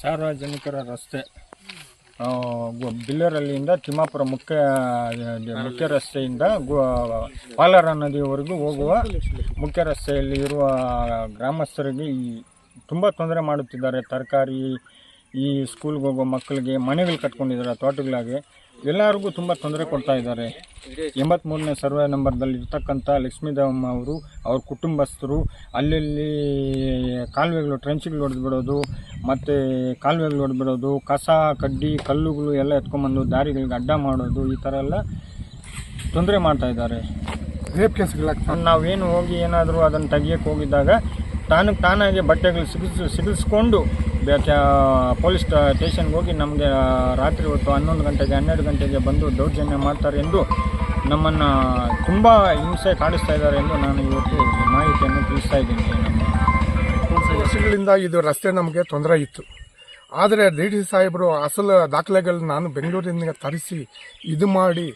ಸಾರ್ವಜನಿಕರ ರಸ್ತೆ. ಬಿಲ್ಲರಲ್ಲಿಯಿಂದ ತಿಮ್ಮಾಪುರ ಮುಖ್ಯ ಮುಖ್ಯ ರಸ್ತೆಯಿಂದ ಗೋ ಪಾಲಾರ ನದಿಯವರೆಗೂ ಹೋಗುವ ಮುಖ್ಯ ರಸ್ತೆಯಲ್ಲಿ ಇರುವ ಗ್ರಾಮಸ್ಥರಿಗೆ ಈ ತುಂಬ ತೊಂದರೆ ಮಾಡುತ್ತಿದ್ದಾರೆ. ತರಕಾರಿ, ಈ ಸ್ಕೂಲ್ಗೆ ಹೋಗೋ ಮಕ್ಕಳಿಗೆ ಮನೆಗಳು ಕಟ್ಕೊಂಡಿದ್ದಾರೆ, ತೋಟಗಳಾಗೆ. ಎಲ್ಲರಿಗೂ ತುಂಬ ತೊಂದರೆ ಕೊಡ್ತಾ ಇದ್ದಾರೆ. ಎಂಬತ್ತ್ಮೂರನೇ ಸರ್ವೆ ನಂಬರ್ದಲ್ಲಿ ಇರ್ತಕ್ಕಂಥ ಲಕ್ಷ್ಮೀದೇವಮ್ಮ ಅವರು ಅವ್ರ ಕುಟುಂಬಸ್ಥರು ಅಲ್ಲಲ್ಲಿ ಕಾಲುವೆಗಳು ಟ್ರೆಂಚ್ಗಳು ಹೊಡೆದ್ಬಿಡೋದು ಮತ್ತು ಕಾಲುವೆಗಳು ಹೊಡೆದ್ಬಿಡೋದು ಕಸ ಕಡ್ಡಿ ಕಲ್ಲುಗಳು ಎಲ್ಲ ಎತ್ಕೊಂಬಂದು ದಾರಿಗಳಿಗೆ ಅಡ್ಡ ಮಾಡೋದು ಈ ಥರ ಎಲ್ಲ ತೊಂದರೆ ಮಾಡ್ತಾ ಇದ್ದಾರೆ. ರೇಪ್ ಕೇಸ್ಗಳಾಗ್ತವೆ ನಾವೇನು ಹೋಗಿ ಏನಾದರೂ ಅದನ್ನು ತೆಗಿಯೋಕ್ಕೆ ಹೋಗಿದ್ದಾಗ ತಾನಕ್ಕೆ ತಾನಾಗಿ ಬಟ್ಟೆಗಳು ಸಿಗಿಸ್ ಸಿಗಿಸ್ಕೊಂಡು ಪೊಲೀಸ್ ಸ್ಟೇಷನ್ಗೆ ಹೋಗಿ ನಮಗೆ ರಾತ್ರಿ ಹೊತ್ತು ಹನ್ನೊಂದು ಗಂಟೆಗೆ, ಹನ್ನೆರಡು ಗಂಟೆಗೆ ಬಂದು ದೌರ್ಜನ್ಯ ಮಾಡ್ತಾರೆ ಎಂದು ನಮ್ಮನ್ನು ತುಂಬ ಹಿಂಸೆ ಕಾಣಿಸ್ತಾ ಇದ್ದಾರೆ ಎಂದು ನಾನು ಇವತ್ತು ಮಾಹಿತಿಯನ್ನು ತಿಳಿಸ್ತಾ ಇದ್ದೀನಿ. ನಮ್ಮ ಇದು ರಸ್ತೆ ನಮಗೆ ತೊಂದರೆ ಇತ್ತು. ಆದರೆ ಡಿ ಸಿ ಸಾಹೇಬರು ಅಸಲು ದಾಖಲೆಗಳನ್ನ ನಾನು ಬೆಂಗಳೂರಿನಿಂದ ತರಿಸಿ ಇದು ಮಾಡಿ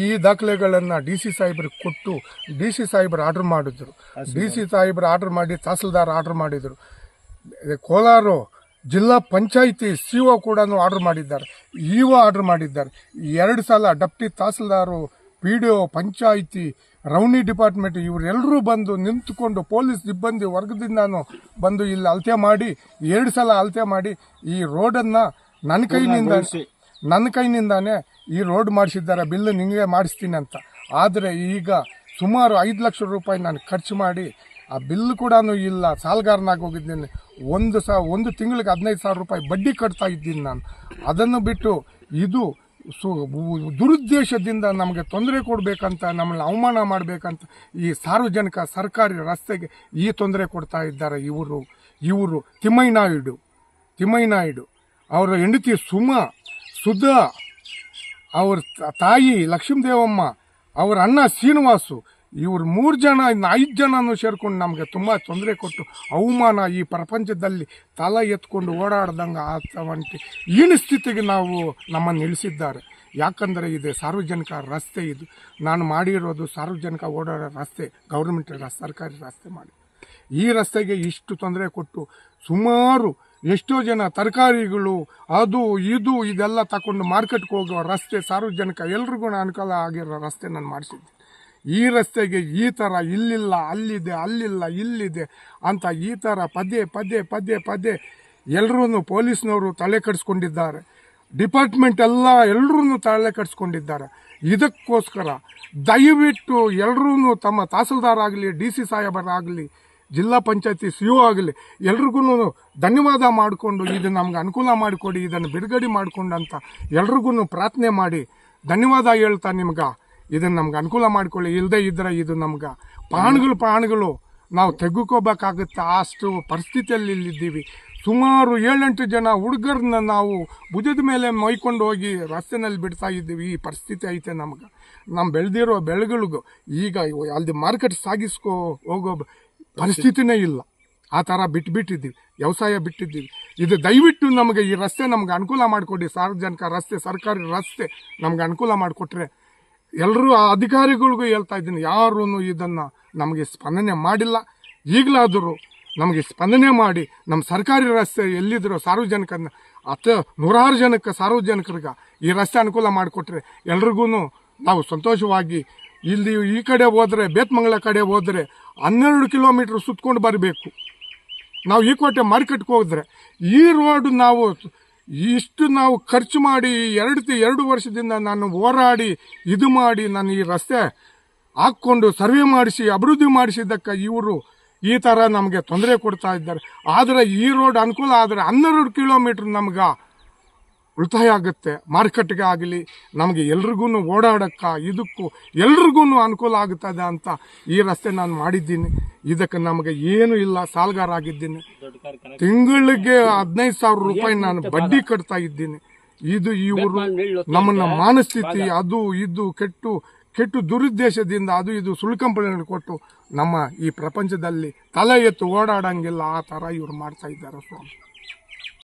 ಈ ದಾಖಲೆಗಳನ್ನು ಡಿ ಸಿ ಸಾಹೇಬರಿಗೆ ಕೊಟ್ಟು ಡಿ ಸಿ ಸಾಹೇಬರು ಆರ್ಡರ್ ಮಾಡಿದ್ರು. ಡಿ ಸಿ ಸಾಹೇಬರು ಆರ್ಡರ್ ಮಾಡಿ ತಹಸೀಲ್ದಾರ್ ಆರ್ಡರ್ ಮಾಡಿದರು. ಕೋಲಾರ ಜಿಲ್ಲಾ ಪಂಚಾಯಿತಿ ಸಿ ಒ ಕೂಡ ಆರ್ಡರ್ ಮಾಡಿದ್ದಾರೆ. ಇ ಒ ಆರ್ಡರ್ ಮಾಡಿದ್ದಾರೆ. ಎರಡು ಸಲ deputy tahsildar P D O panchayat ರೌನಿ department ಇವರೆಲ್ಲರೂ ಬಂದು ನಿಂತುಕೊಂಡು ಪೊಲೀಸ್ ಸಿಬ್ಬಂದಿ ವರ್ಗದಿಂದಾನು ಬಂದು ಇಲ್ಲಿ ಅಳತೆ ಮಾಡಿ ಎರಡು ಸಲ ಅಳತೆ ಮಾಡಿ ಈ ರೋಡನ್ನು ನನ್ನ ಕೈನಿಂದ ನನ್ನ ಕೈನಿಂದಾನೇ ಈ ರೋಡ್ ಮಾಡಿಸಿದ್ದಾರೆ ಬಿಲ್ ನಿಮಗೆ ಮಾಡಿಸ್ತೀನಿ ಅಂತ. ಆದರೆ ಈಗ ಸುಮಾರು ಐದು ಲಕ್ಷ ರೂಪಾಯಿ ನಾನು ಖರ್ಚು ಮಾಡಿ ಆ ಬಿಲ್ ಕೂಡ ಇಲ್ಲ ಸಾಲಗಾರನಾಗಿ ಹೋಗಿದ್ದೀನಿ. ಒಂದು ಸಾ ಒಂದು ತಿಂಗಳಿಗೆ ಹದಿನೈದು ಸಾವಿರ ರೂಪಾಯಿ ಬಡ್ಡಿ ಕಟ್ತಾ ಇದ್ದೀನಿ ನಾನು. ಅದನ್ನು ಬಿಟ್ಟು ಇದು ಸು ದುರುದ್ದೇಶದಿಂದ ನಮಗೆ ತೊಂದರೆ ಕೊಡಬೇಕಂತ, ನಮ್ಮನ್ನು ಅವಮಾನ ಮಾಡಬೇಕಂತ ಈ ಸಾರ್ವಜನಿಕ ಸರ್ಕಾರಿ ರಸ್ತೆಗೆ ಈ ತೊಂದರೆ ಕೊಡ್ತಾ ಇದ್ದಾರೆ ಇವರು ಇವರು ತಿಮ್ಮಯ್ಯನಾಯ್ಡು ತಿಮ್ಮಯ್ಯನಾಯ್ಡು ಅವರ ಹೆಂಡತಿ ಸುಮಾ, ಸುಧಾ, ಅವ್ರ ತಾಯಿ ಲಕ್ಷ್ಮೀದೇವಮ್ಮ, ಅವರ ಅಣ್ಣ ಶ್ರೀನಿವಾಸು ಇವ್ರು ಮೂರು ಜನ ಐದು ಜನನೂ ಸೇರ್ಕೊಂಡು ನಮಗೆ ತುಂಬ ತೊಂದರೆ ಕೊಟ್ಟು ಅವಮಾನ ಈ ಪ್ರಪಂಚದಲ್ಲಿ ತಲೆ ಎತ್ಕೊಂಡು ಓಡಾಡ್ದಂಗೆ ಆಗ್ತವಂತೆ ಈನ ಸ್ಥಿತಿಗೆ ನಾವು ನಮ್ಮನ್ನು ಇಳಿಸಿದ್ದಾರೆ ಯಾಕಂದರೆ ಇದು ಸಾರ್ವಜನಿಕ ರಸ್ತೆ ಇದು. ನಾನು ಮಾಡಿರೋದು ಸಾರ್ವಜನಿಕ ಓಡಾಡೋ ರಸ್ತೆ ಗೌರ್ಮೆಂಟ್ ಸರ್ಕಾರಿ ರಸ್ತೆ ಮಾಡಿ. ಈ ರಸ್ತೆಗೆ ಇಷ್ಟು ತೊಂದರೆ ಕೊಟ್ಟು ಸುಮಾರು ಎಷ್ಟೋ ಜನ ತರಕಾರಿಗಳು, ಅದು, ಇದು, ಇದೆಲ್ಲ ತಗೊಂಡು ಮಾರ್ಕೆಟ್ಗೆ ಹೋಗೋ ರಸ್ತೆ ಸಾರ್ವಜನಿಕ ಎಲ್ರಿಗೂ ಅನುಕೂಲ ಆಗಿರೋ ರಸ್ತೆ ನಾನು ಮಾಡಿಸಿದ್ದೆ ಈ ರಸ್ತೆಗೆ ಈ ಥರ ಇಲ್ಲಿಲ್ಲ, ಅಲ್ಲಿದೆ, ಅಲ್ಲಿಲ್ಲ, ಇಲ್ಲಿದೆ ಅಂತ ಈ ಥರ ಪದೇ ಪದೇ ಪದೇ ಪದೇ ಎಲ್ಲರೂ ಪೊಲೀಸ್ನವರು ತಲೆ ಕಡಿಸ್ಕೊಂಡಿದ್ದಾರೆ. ಡಿಪಾರ್ಟ್ಮೆಂಟ್ ಎಲ್ಲ ಎಲ್ಲರೂ ತಲೆ ಕಡಿಸ್ಕೊಂಡಿದ್ದಾರೆ. ಇದಕ್ಕೋಸ್ಕರ ದಯವಿಟ್ಟು ಎಲ್ಲರೂ ತಮ್ಮ ತಹಸೀಲ್ದಾರ್ ಆಗಲಿ, ಡಿ ಸಿ ಸಾಹೇಬರಾಗಲಿ ಜಿಲ್ಲಾ ಪಂಚಾಯತಿ ಸಿ ಒ ಆಗಲಿ ಎಲ್ರಿಗೂ ಧನ್ಯವಾದ ಮಾಡಿಕೊಂಡು ಇದು ನಮ್ಗೆ ಅನುಕೂಲ ಮಾಡಿಕೊಡಿ, ಇದನ್ನು ಬಿಡುಗಡೆ ಮಾಡಿಕೊಂಡು ಅಂತ ಎಲ್ರಿಗೂ ಪ್ರಾರ್ಥನೆ ಮಾಡಿ. ಧನ್ಯವಾದ ಹೇಳ್ತಾ ನಿಮ್ಗೆ. ಇದನ್ನು ನಮ್ಗೆ ಅನುಕೂಲ ಮಾಡಿಕೊಳ್ಳಿ. ಇಲ್ಲದೆ ಇದ್ರೆ ಇದು ನಮ್ಗೆ ಪ್ರಾಣಗಳು ಪ್ರಾಣಗಳು ನಾವು ತೆಗೆದುಕೋಬೇಕಾಗುತ್ತೆ ಅಷ್ಟು ಪರಿಸ್ಥಿತಿಯಲ್ಲಿ ಇಲ್ಲಿದ್ದೀವಿ. ಸುಮಾರು ಏಳೆಂಟು ಜನ ಹುಡುಗರನ್ನ ನಾವು ಭುಜದ ಮೇಲೆ ಮೊಯ್ಕೊಂಡು ಹೋಗಿ ರಸ್ತೆನಲ್ಲಿ ಬಿಡ್ತಾ ಇದ್ದೀವಿ. ಈ ಪರಿಸ್ಥಿತಿ ಐತೆ ನಮ್ಗೆ. ನಮ್ಮ ಬೆಳೆದಿರೋ ಬೆಳೆಗಳಿಗೂ ಈಗ ಅಲ್ಲಿ ಮಾರ್ಕೆಟ್ ಸಾಗಿಸ್ಕೋ ಹೋಗೋ ಪರಿಸ್ಥಿತಿನೇ ಇಲ್ಲ. ಆ ಥರ ಬಿಟ್ಟುಬಿಟ್ಟಿದ್ದೀವಿ ವ್ಯವಸಾಯ ಬಿಟ್ಟಿದ್ದೀವಿ. ಇದು ದಯವಿಟ್ಟು ನಮಗೆ ಈ ರಸ್ತೆ ನಮ್ಗೆ ಅನುಕೂಲ ಮಾಡಿಕೊಡಿ. ಸಾರ್ವಜನಿಕ ರಸ್ತೆ, ಸರ್ಕಾರಿ ರಸ್ತೆ ನಮ್ಗೆ ಅನುಕೂಲ ಮಾಡಿಕೊಟ್ರೆ ಎಲ್ಲರೂ ಆ ಅಧಿಕಾರಿಗಳಿಗೂ ಹೇಳ್ತಾ ಇದ್ದೀನಿ ಯಾರೂ ಇದನ್ನು ನಮಗೆ ಸ್ಪಂದನೆ ಮಾಡಿಲ್ಲ. ಈಗಲಾದರೂ ನಮಗೆ ಸ್ಪಂದನೆ ಮಾಡಿ ನಮ್ಮ ಸರ್ಕಾರಿ ರಸ್ತೆ ಎಲ್ಲಿದ್ದರೂ ಸಾರ್ವಜನಿಕ ಅತ್ತ ನೂರಾರು ಜನಕ್ಕೆ ಸಾರ್ವಜನಿಕರಿಗೆ ಈ ರಸ್ತೆ ಅನುಕೂಲ ಮಾಡಿಕೊಟ್ರೆ ಎಲ್ರಿಗೂ ನಾವು ಸಂತೋಷವಾಗಿ ಇಲ್ಲಿ ಈ ಕಡೆ ಹೋದರೆ, ಬೇತ್ಮಂಗಲ ಕಡೆ ಹೋದರೆ ಹನ್ನೆರಡು ಕಿಲೋಮೀಟ್ರ್ ಸುತ್ತಕೊಂಡು ಬರಬೇಕು. ನಾವು ಈ ಕೋಟೆ ಮಾರ್ಕೆಟ್ಗೆ ಹೋದರೆ ಈ ರೋಡ್ ನಾವು ಇಷ್ಟು ನಾವು ಖರ್ಚು ಮಾಡಿ ಎರಡು ಎರಡು ವರ್ಷದಿಂದ ನಾನು ಹೋರಾಡಿ ಇದು ಮಾಡಿ ನಾನು ಈ ರಸ್ತೆ ಹಾಕ್ಕೊಂಡು ಸರ್ವೆ ಮಾಡಿಸಿ, ಅಭಿವೃದ್ಧಿ ಮಾಡಿಸಿದ್ದಕ್ಕೆ ಇವರು ಈ ಥರ ನಮಗೆ ತೊಂದರೆ ಕೊಡ್ತಾ ಇದ್ದಾರೆ. ಆದರೆ ಈ ರೋಡ್ ಅನುಕೂಲ ಆದರೆ ಹನ್ನೆರಡು ಕಿಲೋಮೀಟ್ರ್ ನಮ್ಗೆ ಉಳಿತಾಯ ಆಗುತ್ತೆ ಮಾರ್ಕೆಟ್ಗೆ ಆಗಲಿ, ನಮಗೆ ಎಲ್ರಿಗೂ ಓಡಾಡಕ್ಕೆ, ಇದಕ್ಕೂ ಎಲ್ರಿಗೂ ಅನುಕೂಲ ಆಗುತ್ತದೆ ಅಂತ ಈ ರಸ್ತೆ ನಾನು ಮಾಡಿದ್ದೀನಿ. ಇದಕ್ಕೆ ನಮಗೆ ಏನೂ ಇಲ್ಲ, ಸಾಲಗಾರ ಆಗಿದ್ದೀನಿ. ತಿಂಗಳಿಗೆ ಹದಿನೈದು ಸಾವಿರ ರೂಪಾಯಿ ನಾನು ಬಡ್ಡಿ ಕಟ್ತಾ ಇದ್ದೀನಿ. ಇದು ಇವರು ನಮ್ಮನ್ನ ಮಾನಸ್ಥಿತಿ ಅದು ಇದು ಕೆಟ್ಟು ಕೆಟ್ಟು ದುರುದ್ದೇಶದಿಂದ ಅದು ಇದು ಸುಳ್ಳು ಕಂಪನಿಗಳು ಕೊಟ್ಟು ನಮ್ಮ ಈ ಪ್ರಪಂಚದಲ್ಲಿ ತಲೆ ಎತ್ತು ಓಡಾಡಂಗಿಲ್ಲ. ಆ ಥರ ಇವ್ರು ಮಾಡ್ತಾ ಇದ್ದಾರೆ ಸ್ವಾಮಿ.